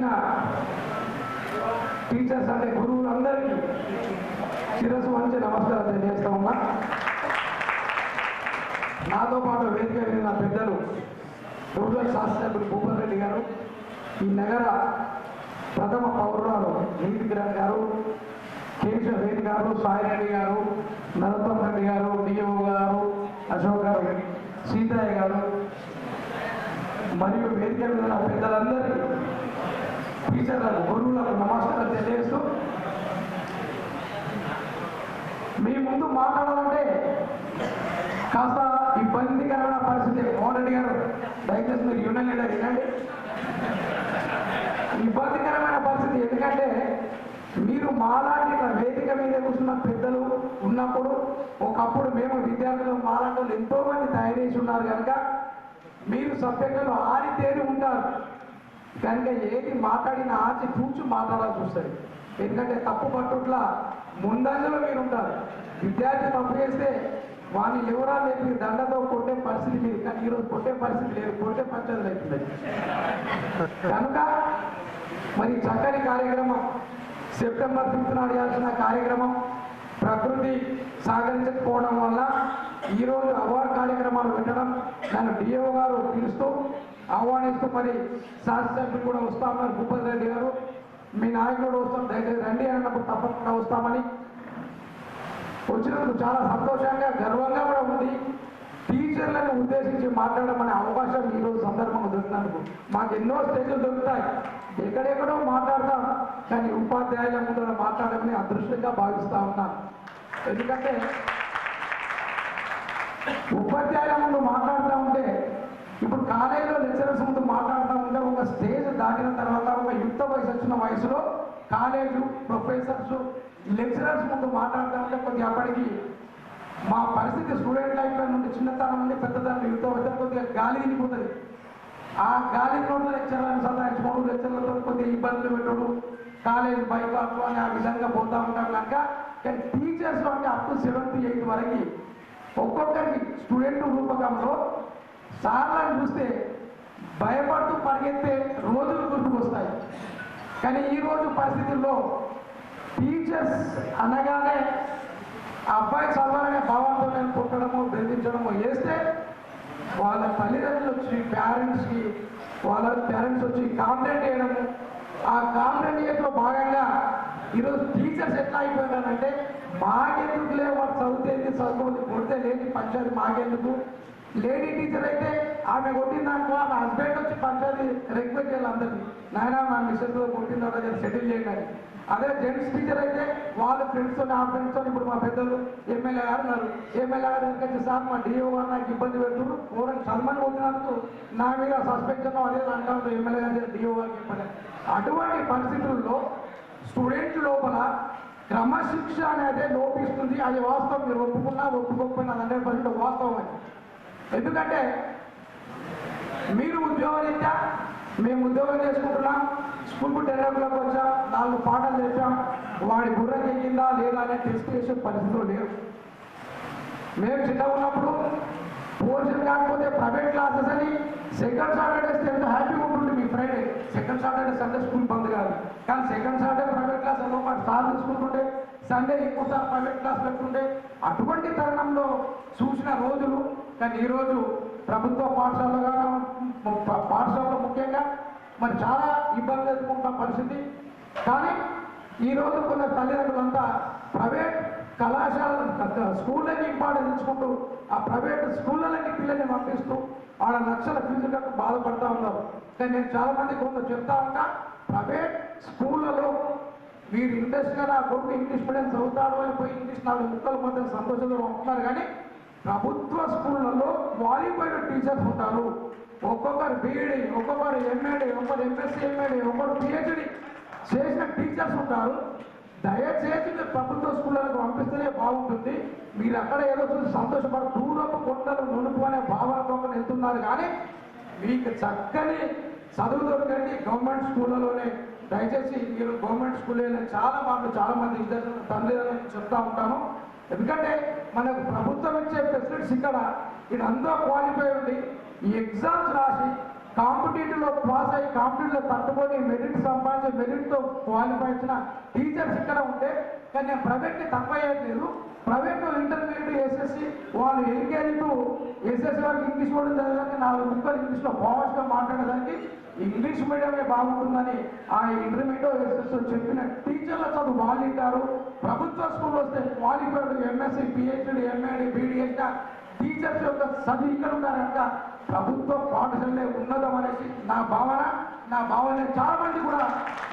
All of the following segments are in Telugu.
వచ్చిన టీచర్స్ అంటే గురువులందరికీ శిరస్సు మంచి నమస్కారం తెలియజేస్తా ఉన్నా. నాతో పాటు వేదిక వెళ్ళిన పెద్దలు రూరల్ శాస్త్రజ్ఞుడు భూపల్ రెడ్డి గారు ఈ నగర ప్రథమ పౌరురాలు నీతి కిరణ్ గారు కేశవ గారు సాయి రెడ్డి గారు నరోత్తం రెడ్డి గారు డిఓ గారు అశోక్ గారు సీతయ్య గారు మరియు వేదిక మీద పెద్దలందరికీ టీచర్లకు గురువులకు నమస్కారం తెలియజేస్తూ మీ ముందు మాట్లాడాలంటే కాస్త ఇబ్బందికరమైన పరిస్థితి. మోహన్ రెడ్డి గారు దయచేసి మీరు యూనియన్ లీడర్ వినండి. ఇబ్బందికరమైన పరిస్థితి. ఎందుకంటే మీరు మాలాంటి వేదిక మీద కూర్చున్న పెద్దలు ఉన్నప్పుడు ఒకప్పుడు మేము విద్యార్థులు మాలాంటి వాళ్ళు ఎంతో మంది తయారు చేసి ఉన్నారు కనుక మీరు సబ్జెక్టులు ఆరితేరి ఉంటారు. కనుక ఏది మాట్లాడిన ఆచి కూర్చు మాట్లాడాల్సి వస్తుంది ఎందుకంటే తప్పు పట్టుట్ల ముందంజలో మీరు ఉంటారు విద్యార్థి తప్పు చేస్తే వాడిని ఎవరా లేదు మీరు దండతో కొట్టే పరిస్థితి మీరు కానీ ఈరోజు కొట్టే పరిస్థితి లేదు. కొట్టే పంచాయతీ అవుతుంది కనుక మరి చక్కని కార్యక్రమం. సెప్టెంబర్ ఫిఫ్త్ నాడు చేయాల్సిన కార్యక్రమం ప్రకృతి సహకరించకపోవడం వల్ల ఈరోజు అవార్డు కార్యక్రమాలు పెట్టడం నన్ను డిఓ గారు పిలుస్తూ ఆహ్వానిస్తూ మరి శాసనసభ్యులు కూడా వస్తా భూపతి రెడ్డి గారు మీ నాయకుడు వస్తాం. దయచేసి రండి అన్నప్పుడు తప్పకుండా వస్తామని. వచ్చినందుకు చాలా సంతోషంగా గర్వంగా కూడా ఉంది. టీచర్లను ఉద్దేశించి మాట్లాడమనే అవకాశం ఈరోజు సందర్భంగా దొరికినందుకు. మాకు ఎన్నో స్టేజ్లు దొరుకుతాయి. ఎక్కడెక్కడో మాట్లాడతాం. కానీ ఉపాధ్యాయుల ముందు మాట్లాడమని అదృష్టంగా భావిస్తూ ఉన్నాను. ఎందుకంటే ఉపాధ్యాయుల ముందు మాట్లాడుతూ ఉంటే ఇప్పుడు కాలేజీలో లెక్చరర్స్ ముందు మాట్లాడుతూ ఉంటే ఒక స్టేజ్ దాటిన తర్వాత ఒక యుక్త వయసు వచ్చిన వయసులో కాలేజు ప్రొఫెసర్స్ లెక్చరర్స్ ముందు మాట్లాడుతూ ఉంటే కొద్దిగా అప్పటికి మా పరిస్థితి స్టూడెంట్ లైఫ్లో నుండి చిన్నతనం నుండి పెద్దతనం యుక్త వయసు కొద్దిగా గాలి తిరిగిపోతుంది ఆ గాలి నోట్ల లెక్చర్లను సదాయించుకోవడం లెక్చర్లతో కొద్దిగా ఇబ్బందులు పెట్టడం. కాలేజ్ బైకాట్లు అని ఆ విధంగా పోతూ ఉంటాం కనుక కానీ టీచర్స్ అంటే అప్ టు సెవెంత్ ఎయిత్ వరకు ఒక్కొక్కరికి స్టూడెంట్ రూపకంలో సార్లను చూస్తే భయపడుతూ పరిగెత్తే రోజులు గుర్తుకొస్తాయి కానీ ఈరోజు పరిస్థితుల్లో టీచర్స్ అనగానే అబ్బాయి చదవాలనే భావంతో నేను పుట్టడము బెదిరించడము చేస్తే వాళ్ళ తల్లిదండ్రులు వచ్చి పేరెంట్స్కి వాళ్ళ పేరెంట్స్ వచ్చి కాంప్లైంట్ చేయడము. ఆ కాంప్లైంట్ చేయడంలో భాగంగా ఈరోజు టీచర్స్ ఎట్లా అయిపోయినారంటే మాకెందుకులే లేవు వాడు చదివితే చదువుకుంది కొడితే లేని పంచాయతీ మాకెందుకు? లేడీ టీచర్ అయితే ఆమె కొట్టిందనుకో ఆమె హస్బెండ్ వచ్చి పంచాయతీ రిక్వెస్ట్ చేయాలి అందరినీ. నాయన మా మిస్సెస్ కొట్టిన తర్వాత సెటిల్ చేయండి. అదే జెంట్స్ టీచర్ అయితే వాళ్ళ ఫ్రెండ్స్ నా ఫ్రెండ్స్ ఇప్పుడు మా పెద్దలు ఎమ్మెల్యే గారు ఉన్నారు. ఎమ్మెల్యే గారు ఎందుకంటే సార్ మా డిఓ గారు నాకు ఇబ్బంది పెడుతున్నారు. ఘోరంగా చదమని కొట్టినందుకు నా మీద సస్పెన్షన్ అదే అంటారు ఎమ్మెల్యే గారు డిఓ గారికి ఇబ్బంది అటువంటి పరిస్థితుల్లో స్టూడెంట్ లోపల క్రమశిక్ష అనేది లోపిస్తుంది. అది వాస్తవం. మీరు ఒప్పుకున్నా ఒప్పుకోకపోయినా హండ్రెడ్ పర్సెంట్ వాస్తవం అని ఎందుకంటే మీరు ఉద్యోగరీత్యా మేము ఉద్యోగం చేసుకుంటున్నాం స్కూల్కు టెర్రర్లోకి వచ్చాం నాలుగు పాఠాలు చేసాం వాడి గుర్రం ఎక్కిందా లేదా అనే టెస్ట్ చేసే పరిస్థితులు లేవు మేము చిన్నగా ఉన్నప్పుడు పోర్షన్ కాకపోతే ప్రైవేట్ క్లాసెస్ అని సెకండ్ సాటర్డేస్ ఎంత హ్యాపీగా ఉంటుంది మీ Friday second Saturday Sunday school బంద్ కాదు. కానీ సెకండ్ సాటర్డే ప్రైవేట్ క్లాస్ ఏదో పాటు సార్ తీసుకుంటుండే సండే ఇంకోసారి ప్రైవేట్ క్లాస్ పెట్టుకుంటే అటువంటి తరుణంలో చూసిన రోజులు కానీ ఈరోజు ప్రభుత్వ పాఠశాలలో పాఠశాలలో ముఖ్యంగా మరి చాలా ఇబ్బంది ఎదుర్కొంటున్న పరిస్థితి. కానీ ఈరోజు కొన్ని తల్లిదండ్రులంతా ప్రైవేట్ కళాశాల స్కూళ్ళకి ఇంపార్టెన్స్ ఇచ్చుకుంటూ ఆ ప్రైవేట్ స్కూళ్ళకి పిల్లల్ని పంపిస్తూ ఆడ లక్షల ఫీజు కట్టు బాధపడతా ఉన్నారు. కానీ నేను చాలా మంది కొంత చెప్తా ఉంటా ప్రైవేట్ స్కూళ్ళలో మీరు ఇంట్రెస్ట్గా నా కొడుకు ఇంగ్లీష్ మీడియం చదువుతాడు అని పోయి ఇంగ్లీష్ నాలుగు ముక్కలు మాత్రం సంతోషంగా ఉంటున్నారు. కానీ ప్రభుత్వ స్కూళ్ళలో క్వాలిఫైడ్ టీచర్స్ ఉంటారు. ఒక్కొక్కరు బీఈడి ఒక్కొక్కరు ఎంఏడి ఒక్కరు ఎంఎస్సీ ఎంఏడి ఒక్కరు పిహెచ్డి చేసిన టీచర్స్ ఉంటారు. దయచేసి మీరు ప్రభుత్వ స్కూళ్ళకు పంపిస్తేనే బాగుంటుంది. మీరు అక్కడ ఏదో చూసి సంతోషపడ దూరపు కొండలు నునుపు అనే భావనతో వెళ్తున్నారు కానీ మీకు చక్కని చదువు దొరకండి గవర్నమెంట్ స్కూళ్ళలోనే దయచేసి మీరు గవర్నమెంట్ స్కూల్ చాలా మాటలు చాలా మంది ఇద్దరు తల్లిదండ్రులు చెప్తా ఉంటాను ఎందుకంటే మనకు ప్రభుత్వం ఇచ్చే ఫెసిలిటీస్ ఇక్కడ ఇది అందరూ క్వాలిఫై ఉండి ఈ ఎగ్జామ్స్ రాసి కాంపిటేటివ్లో పాస్ అయ్యి కాంపిటేటివ్లో తట్టుకొని మెరిట్ సంపాదించి మెరిట్తో క్వాలిఫై చేసిన టీచర్స్ ఇక్కడ ఉంటే కానీ నేను ప్రైవేట్ని తక్కువ చేయట్లేదు ప్రైవేట్ ఇంటర్మీడియట్ ఎస్ఎస్సి వాళ్ళు ఎల్కేజీ టు ఎస్ఎస్సి వరకు ఇంగ్లీష్ కూడా చదవడానికి నాలుగు ముక్కలు ఇంగ్లీష్లో లో మాట్లాడేదానికి మాట్లాడడానికి ఇంగ్లీష్ మీడియమే బాగుంటుందని ఆ ఇంటర్మీడియట్ ఎస్ఎస్ చెప్పిన టీచర్ల చదువు బాగుంటారు ప్రభుత్వ స్కూల్ వస్తే qualified MSc PhD MEd BDS teachers యొక్క చదువు ఇక్కడ ఉన్నారంట ప్రభుత్వ పాఠశాలే ఉన్నదం అనేసి నా భావన నా భావన చాలా మంది కూడా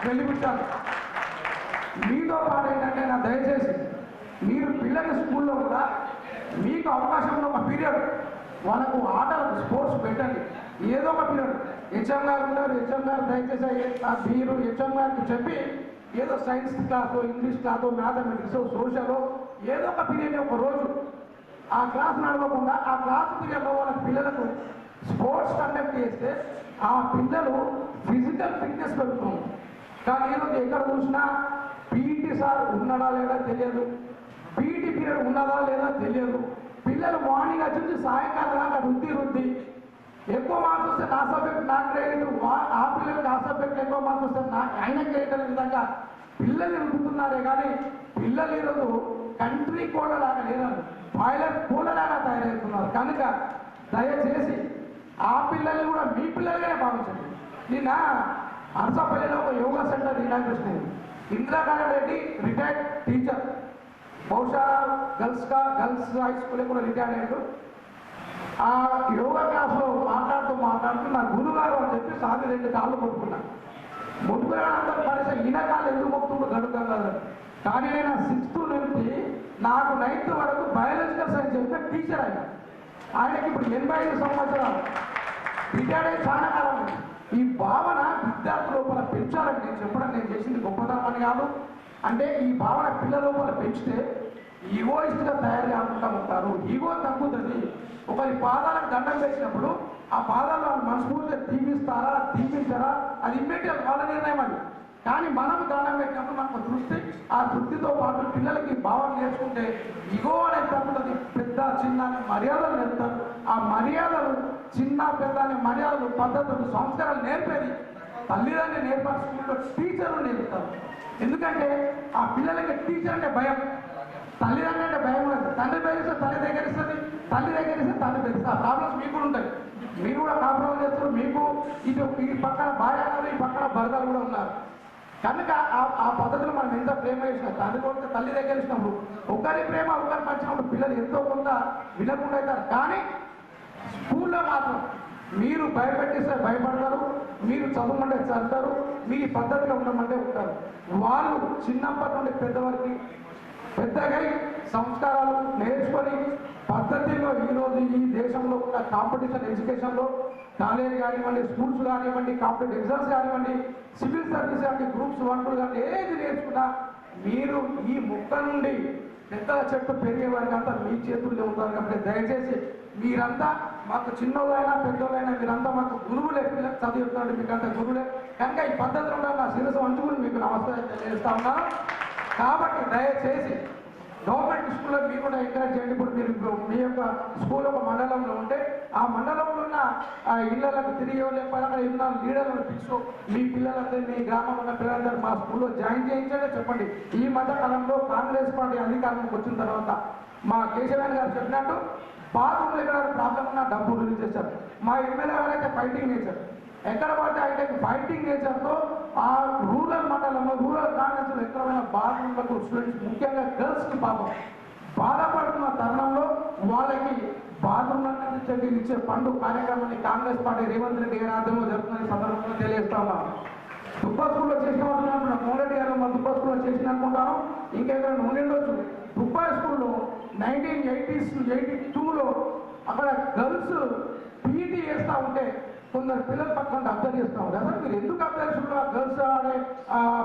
వెలిపించారు మీతో పాటు ఏంటంటే నా దయచేసి మీరు పిల్లల స్కూల్లో కూడా మీకు అవకాశం ఉన్న ఒక పీరియడ్ వాళ్ళకు ఆటలు స్పోర్ట్స్ పెట్టండి. ఏదో ఒక పీరియడ్. హెచ్ఎం గారు ఉన్నారు. హెచ్ఎం గారు దయచేసి ఆ మీరు హెచ్ఎం గారికి చెప్పి ఏదో సైన్స్ క్లాసో ఇంగ్లీష్ క్లాసో మ్యాథమెటిక్స్ సోషలో ఏదో ఒక పీరియడ్ ఒక రోజు ఆ క్లాస్ నడవకుండా ఆ క్లాస్ పీరియడ్లో వాళ్ళ పిల్లలకు స్పోర్ట్స్ కండక్ట్ చేస్తే ఆ పిల్లలు ఫిజికల్ ఫిట్నెస్ పెరుగుతుంది. కానీ ఈరోజు ఎక్కడ చూసినా పీటీ సార్ ఉన్నాడా లేదా తెలియదు. పీటీ పీరియడ్ ఉన్నదా లేదా తెలియదు. పిల్లలు మార్నింగ్ వచ్చి సాయంకాలం దాకా రుద్ది రుద్ది ఎక్కువ మార్క్స్ వస్తే నా సబ్జెక్ట్ నా గ్రేడ్ ఆ పిల్లలకి ఆ సబ్జెక్ట్ ఎక్కువ మార్క్స్ వస్తే నా ఆయన గ్రేడ్ అనే విధంగా పిల్లలు రుద్దుతున్నారే కానీ పిల్లలు ఈరోజు కంట్రీ కోళ్ళలాగా లేదండి బాయిలర్ కోళ్ళలాగా తయారవుతున్నారు. కనుక దయచేసి ఆ పిల్లల్ని కూడా మీ పిల్లలుగానే భావించండి. నిన్న అరసపల్లిలో ఒక యోగా సెంటర్ ఇనాగ్రేషన్ అయింది. ఇందిరాగాంధీ రెడ్డి రిటైర్డ్ టీచర్ బహుశా గర్ల్స్గా గర్ల్స్ హై స్కూల్ కూడా రిటైర్డ్ అయ్యాడు. ఆ యోగా క్లాస్లో మాట్లాడుతూ మాట్లాడుతూ నా గురుగారు అని చెప్పి సాగి రెండు కాళ్ళు కొట్టుకున్నాను ముగ్గురు అందరూ పరిస ఈయన కాళ్ళు ఎందుకు మొక్కుతుండో గడుగుతాం కదా కానీ నేను సిక్స్త్ నుంచి నాకు నైన్త్ వరకు బయాలజికల్ సైన్స్ చెప్పిన టీచర్ ఆయన. ఆయనకి ఇప్పుడు ఎనభై ఐదు సంవత్సరాలు. రిటైర్డ్ అయ్యి చాలా కాలం ఈ భావన విద్యార్థుల లోపల పెంచాలని నేను చెప్పడం నేను చేసింది గొప్పతనం అని కాదు. అంటే ఈ భావన పిల్లల లోపల పెంచితే ఈగోయిస్ట్గా తయారు కాకుండా ఉంటారు. ఈగో తగ్గుతుంది. ఒకరి పాదాలకు దండం వేసినప్పుడు ఆ పాదాలు వాళ్ళు మనస్ఫూర్తిగా దీవిస్తారా దీవించారా? అది ఇమ్మీడియట్ వాళ్ళ నిర్ణయం అది. కానీ మనం దండం పెట్టినప్పుడు మనకు దృష్టి ఆ దృష్టితో పాటు పిల్లలకి భావన నేర్చుకుంటే ఇగో అనేది తగ్గుతుంది. పెద్ద చిన్న మర్యాదలు నేర్పుతారు. ఆ మర్యాదలు చిన్న పెద్ద అనే మర్యాదలు పద్ధతులు సంస్కారాలు నేర్పేది తల్లిదండ్రులు నేర్పాలి స్కూల్లో టీచర్లు నేర్పుతారు. ఎందుకంటే ఆ పిల్లలకి టీచర్ అంటే భయం. తల్లిదండ్రులు అంటే భయం లేదు తండ్రి భయస్తే తల్లి దగ్గరిస్తుంది తల్లి దగ్గరిస్తే తల్లి దగ్గరిస్తుంది ఆ ప్రాబ్లమ్స్ మీకు కూడా ఉంటాయి. మీరు కూడా కాంప్రమైజ్ చేస్తారు మీకు ఇటు ఈ పక్కన భార్యలు ఈ పక్కన భర్తలు కూడా ఉన్నారు. కనుక ఆ- ఆ పద్ధతిలో మనం ఎంత ప్రేమ చేసినా తండ్రి కొడుకు తల్లి దగ్గర ఇచ్చినప్పుడు ఒకరి ప్రేమ ఒకరి పంచినప్పుడు పిల్లలు ఎంతో కొంత వినకుండా అవుతారు. కానీ స్కూల్లో మాత్రం మీరు భయపెట్టిస్తే భయపడతారు మీరు చదవమంటే చదువుతారు మీ పద్ధతిలో ఉండమంటే ఉంటారు. వాళ్ళు చిన్నప్పటి నుండి పెద్దవారికి పెద్దగా సంస్కారాలు నేర్చుకొని పద్ధతిలో ఈరోజు ఈ దేశంలో ఉన్న కాంపిటీషన్ ఎడ్యుకేషన్లో కాలేజ్ కానివ్వండి స్కూల్స్ కానివ్వండి కాంపిటేటివ్ ఎగ్జామ్స్ కానివ్వండి సివిల్ సర్వీస్ కానీ గ్రూప్స్ వంటలు కానీ ఏది నేర్చుకున్నా మీరు ఈ ముక్క నుండి పెద్ద చెట్టు పెరిగే వారికి అంతా మీ చేతుల్లో ఉంటారు కాబట్టి దయచేసి మీరంతా మాకు చిన్నోళ్ళైనా పెద్దోళ్ళైనా మీరంతా మాకు గురువులే పిల్లలకు చదివిస్తున్నారు మీకంతా గురువులే. కనుక ఈ పద్ధతిలో నా శిరస్సు వంచుకుని మీకు నమస్తే తెలియజేస్తా ఉన్నాను. కాబట్టి దయచేసి గవర్నమెంట్ స్కూల్లో మీరు కూడా ఎంకరేజ్ చేయండి. ఇప్పుడు మీరు మీ యొక్క స్కూల్ ఒక మండలంలో ఉంటే ఆ మండలంలో ఉన్న ఆ ఇళ్ళకు తిరిగి లేకపోతే అక్కడ ఉన్న లీడర్లను పిలుచు మీ పిల్లలందరూ మీ గ్రామంలో ఉన్న పిల్లలందరూ మా స్కూల్లో జాయిన్ చేయించండి చెప్పండి. ఈ మధ్యకాలంలో కాంగ్రెస్ పార్టీ అధికారంలోకి వచ్చిన తర్వాత మా కేశవన్ గారు చెప్పినట్టు బాత్రూమ్లో ఎక్కడ ప్రాబ్లం ఉన్నా డబ్బు రిలీజ్ చేశారు. మా ఎమ్మెల్యే గారు అయితే ఫైటింగ్ నేచర్ ఎక్కడ పడితే అయితే ఫైటింగ్ నేచర్తో ఆ రూరల్ మండలంలో రూరల్ కాంగ్రెస్లో ఎక్కడైనా బాత్రూమ్లకు స్టూడెంట్స్ ముఖ్యంగా గర్ల్స్కి పాపం. బాధపడుతున్న తరుణంలో వాళ్ళకి బాత్రూమ్ల నుంచి ఇచ్చే పండు కార్యక్రమాన్ని కాంగ్రెస్ పార్టీ రేవంత్ రెడ్డి గారి ఆధ్వర్యంలో జరుగుతున్న సందర్భంగా తెలియజేస్తా ఉన్నాను స్కూల్లో చేసిన వాళ్ళు మోరెడ్డి గారు మా దుబ్బా స్కూల్లో చేసిన అనుకుంటాను. ఇంకెక్కడైనా ఉండిండొచ్చు దుబ్బాయ్ స్కూల్లో నైన్టీన్ ఎయిటీస్ ఎయిటీ టూలో అక్కడ గర్ల్స్ పీటీ చేస్తూ ఉంటే కొందరు పిల్లలు పక్కన అబ్జర్వ్ చేస్తూ ఉంటారు అసలు మీరు ఎందుకు అబ్జర్వ్ చేస్తున్నారు గర్ల్స్ ఆడే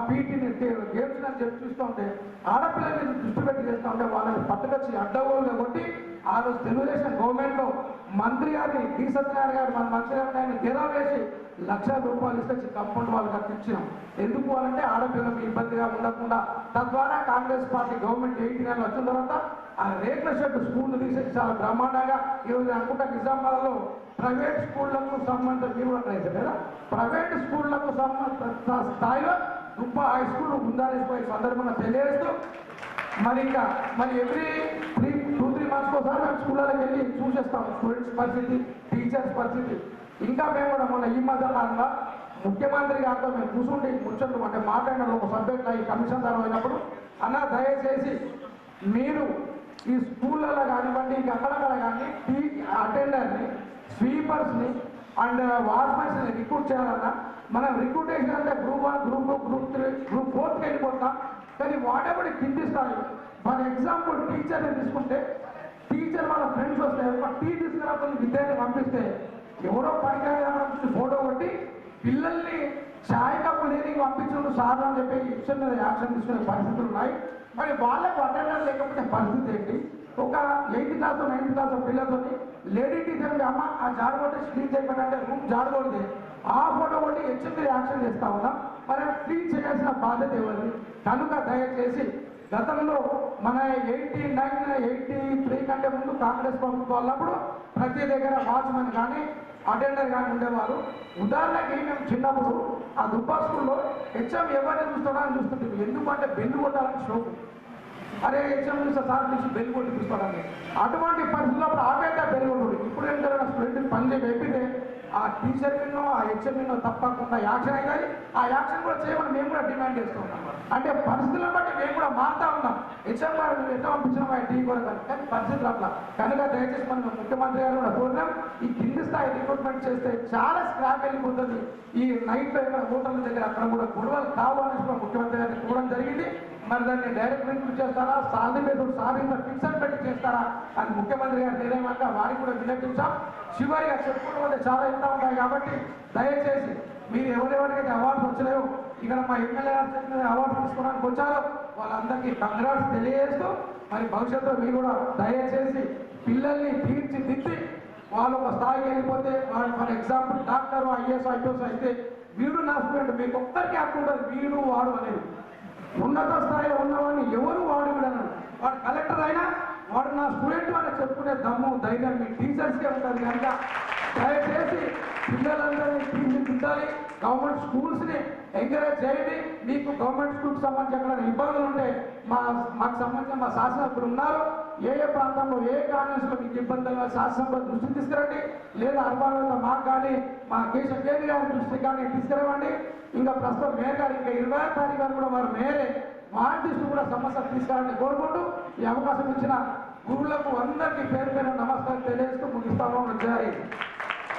పీటీని గేమ్స్ అని చెప్పి చూస్తూ ఉంటే ఆడపిల్ల మీద దృష్టి పెట్టి చేస్తూ ఉంటే వాళ్ళని పట్టుకొచ్చి అడ్డగోలుగా కొట్టి ఆ రోజు తెలుగుదేశం గవర్నమెంట్లో మంత్రి గారిని డి. సత్యనారాయణ గారు మన మంత్రి గారిని గెలా వేసి లక్ష రూపాయలు ఇస్తే కంపౌండ్ వాళ్ళకి అప్పించినాం ఎందుకు అంటే ఆడపిల్లలకు ఇబ్బందిగా ఉండకుండా తద్వారా Congress party government eighty nine వచ్చిన తర్వాత ఆ రేట్ల షెడ్ స్కూల్ తీసేసి చాలా బ్రహ్మాండంగా ఈరోజు అనుకుంటా నిజామాబాద్లో ప్రైవేట్ స్కూళ్ళకు సంబంధం మీరు కూడా ట్రై చేశారు కదా? ప్రైవేట్ స్కూళ్ళకు సంబంధ స్థాయిలో దుబ్బ హై స్కూల్ ఉందనేసిపోయే సందర్భంగా తెలియజేస్తూ మరి ఇంకా మరి ఎవ్రీ త్రీ టూ త్రీ మంత్స్కి ఒకసారి మేము స్కూళ్ళకి వెళ్ళి చూసేస్తాం స్టూడెంట్స్ పరిస్థితి టీచర్స్ పరిస్థితి. ఇంకా మేము కూడా మొన్న ఈ మధ్య కాలంగా ముఖ్యమంత్రి గారితో మేము కూర్చుండి ముచ్చట్లు అంటే మాట్లాడిన ఒక సబ్జెక్ట్ ఈ కమిషన్ ద్వారా అయినప్పుడు అన్న దయచేసి మీరు ఈ స్కూళ్ళలో కానివ్వండి ఇంక అక్కడక్కడ కానీ టీ అటెండర్ని స్వీపర్స్ని అండ్ uh, వాచ్మెన్స్ని రిక్రూట్ చేయాలన్నా మనం రిక్రూటేషన్ అంటే group one group two group three group ఫోర్త్కి వెళ్ళిపోతాం. కానీ వాటెవర్ కింది స్థాయి? ఫర్ ఎగ్జాంపుల్ టీచర్ని తీసుకుంటే టీచర్ వాళ్ళ ఫ్రెండ్స్ వస్తే మన టీ తీసుకురాకుండా విద్యార్థి పంపిస్తే ఎవరో పనికాయ ఫోటో కొట్టి పిల్లల్ని ఛాయ్ కప్పు లేని పంపించడం సార్ అని చెప్పి ఇచ్చిన యాక్షన్ తీసుకునే పరిస్థితులు ఉన్నాయి. మరి వాళ్ళకు అటెండర్ లేకపోతే పరిస్థితి ఏంటి? ఒక ఎయిత్ క్లాస్ నైన్త్ క్లాస్ పిల్లలతో లేడీ టీచర్ అమ్మ ఆ జాడు కొట్టి స్క్రీన్ చేయకుండా రూమ్ జాడు ఆ ఫోటో కొట్టి హెచ్ఎం యాక్షన్ చేస్తా ఉన్నాం? మరి ఫ్రీ చేయాల్సిన బాధ్యత ఎవరిది? కనుక దయచేసి గతంలో మన ఎయిటీ నైన్ ఎయిటీ త్రీ కంటే ముందు కాంగ్రెస్ ప్రభుత్వం ప్రతి దగ్గర వాచ్మెన్ కానీ అటెండర్ ఉండేవారు ఉదాహరణకి మేము చిన్నప్పుడు ఆ దుబ్బా స్కూల్లో హెచ్ఎం ఎవరిని చూస్తాడో అని చూస్తుంటే ఎందుకంటే బెల్లు కొట్టాలని షోకు అరే హెచ్ఎం చూస్తే సార్ నుంచి బెల్లు కొట్టి చూస్తాడని అటువంటి పరిస్థితుల్లో అప్పుడు ఆపేట బెల్ ఇప్పుడు ఏం జరిగిన స్టూడెంట్ పని చేసి చెప్పితే ఆ టీచర్ విన్నో ఆ హెచ్ఎం విన్నో తప్పకుండా యాక్షన్ అవుతుంది ఆ యాక్షన్ కూడా చేయమని మేము కూడా డిమాండ్ చేస్తున్నాం అంటే పరిస్థితులను బట్టి మేము కూడా మారుతా ఉన్నాం. హెచ్ఎం గారు నువ్వు ఎట్లా పంపించిన మా టీ కూడా కానీ పరిస్థితులు అట్లా? కనుక దయచేసి మనం ముఖ్యమంత్రి గారు కూడా కోరినాం ఈ కింది స్థాయి రిక్రూట్మెంట్ చేస్తే చాలా స్క్రాప్ వెళ్ళిపోతుంది. ఈ నైట్ ఇక్కడ హోటల్ దగ్గర అక్కడ కూడా గొడవలు కావాలని కూడా ముఖ్యమంత్రి గారిని చూడడం జరిగింది. మరి దాన్ని డైరెక్ట్ రిక్రూట్ చేస్తారా? సాలరీ మీద సాలరీ ఫిక్సర్ పెట్టి చేస్తారా? అని ముఖ్యమంత్రి గారు నిర్ణయమంటే వారికి కూడా విన్నపించాం చివరిగా చెప్పుకోవడం చాలా ఎంత ఉంటాయి కాబట్టి దయచేసి మీరు ఎవరెవరికైతే అవార్డ్స్ వచ్చినాయో ఇక్కడ మా ఎమ్మెల్యే గారు చెప్పిన అవార్డు తీసుకోవడానికి వచ్చారు. వాళ్ళందరికీ కంగ్రాట్స్ తెలియజేస్తూ మరి భవిష్యత్తులో మీరు కూడా దయచేసి పిల్లల్ని తీర్చిదిద్ది వాళ్ళు ఒక స్థాయికి వెళ్ళిపోతే వాళ్ళు for example doctor IAS IPS అయితే వీడు నా స్టూడెంట్ మీకు ఒక్కరికి హక్కు ఉంటుంది వీడు వాడు అనేది. ఉన్నత స్థాయిలో ఉన్నవాడిని ఎవరు వాడు విడను వాడు కలెక్టర్ అయినా వాడు నా స్టూడెంట్ అని చెప్పుకునే దమ్ము ధైర్యం మీ టీచర్స్కే ఉంటుంది కనుక దయచేసి పిల్లలందరినీ తీర్చిదిద్దాలి. గవర్నమెంట్ స్కూల్స్ని ఎంకరేజ్ చేయండి మీకు గవర్నమెంట్ స్కూల్కి సంబంధించి ఎక్కడ ఇబ్బందులు ఉంటే మా మాకు సంబంధించిన మా శాసనసభ్యులు ఉన్నారు. ఏ ఏ ప్రాంతంలో ఏ కాన్వెన్స్లో మీకు ఇబ్బందులు శాసనసభ దృష్టికి తీసుకురండి. లేదా అర్బాలలో మాకు కానీ మా కేశవ కేంద్ర గారి దృష్టి కానీ తీసుకురావండి. ఇంకా ప్రస్తుతం మేయర్ గారు ఇంకా ఇరవై తారీఖు గారు కూడా వారు మేరే మా దృష్టి కూడా సమస్య తీసుకురావాలని కోరుకుంటూ ఈ అవకాశం ఇచ్చిన గురువులకు అందరికీ పేరు పేరు నమస్కారం తెలియజేస్తూ ముగిస్తాము జై